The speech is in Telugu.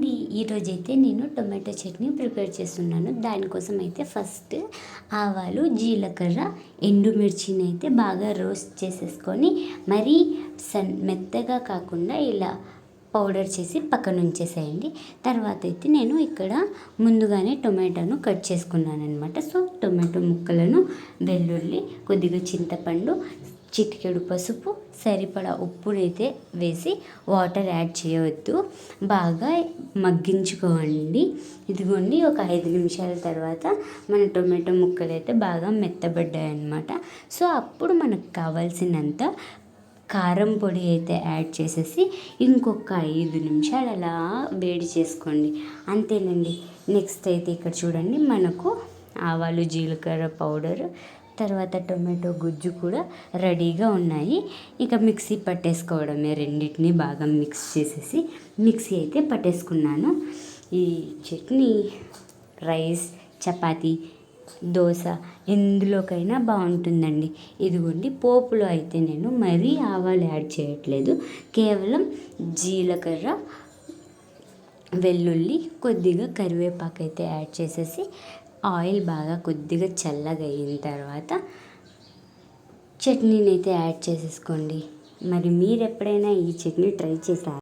అండి ఈరోజైతే నేను టొమాటో చట్నీ ప్రిపేర్ చేస్తున్నాను. దానికోసం అయితే ఫస్ట్ ఆవాలు జీలకర్ర ఎండుమిర్చిని అయితే బాగా రోస్ట్ చేసేసుకొని మరీ సన్ మెత్తగా కాకుండా ఇలా పౌడర్ చేసి పక్కన ఉంచేసేయండి. తర్వాత అయితే నేను ఇక్కడ ముందుగానే టొమాటోను కట్ చేసుకున్నాను అనమాట సో టొమాటో ముక్కలను వెల్లుల్లి కొద్దిగా చింతపండు చిటికెడు పసుపు సరిపడా ఉప్పునైతే వేసి వాటర్ యాడ్ చేయవద్దు. బాగా మగ్గించుకోండి. ఇదిగోండి ఒక ఐదు నిమిషాల తర్వాత మన టొమాటో ముక్కలు అయితే బాగా మెత్తబడ్డాయి అన్నమాట సో అప్పుడు మనకు కావాల్సినంత కారం పొడి అయితే యాడ్ చేసేసి ఇంకొక ఐదు నిమిషాలు అలా వేడి చేసుకోండి. అంతేనండి. నెక్స్ట్ అయితే ఇక్కడ చూడండి మనకు ఆవాలు జీలకర్ర పౌడర్ తర్వాత టొమాటో గుజ్జు కూడా రెడీగా ఉన్నాయి. ఇక మిక్సీ పట్టేసుకోవడమే రెండింటిని బాగా మిక్స్ చేసేసి మిక్సీ అయితే పట్టేసుకున్నాను. ఈ చట్నీ రైస్ చపాతీ దోశ ఎందులోకైనా బాగుంటుందండి. ఇదిగోండి పోపులో అయితే నేను మరీ ఆవాలు యాడ్ చేయట్లేదు. కేవలం జీలకర్ర వెల్లుల్లి కొద్దిగా కరివేపాకు అయితే యాడ్ చేసేసి ఆయిల్ బాగా కొద్దిగా చల్లగా అయిన తర్వాత చట్నీని అయితే యాడ్ చేసేసుకోండి. మరి మీరు ఎప్పుడైనా ఈ చట్నీ ట్రై చేశారా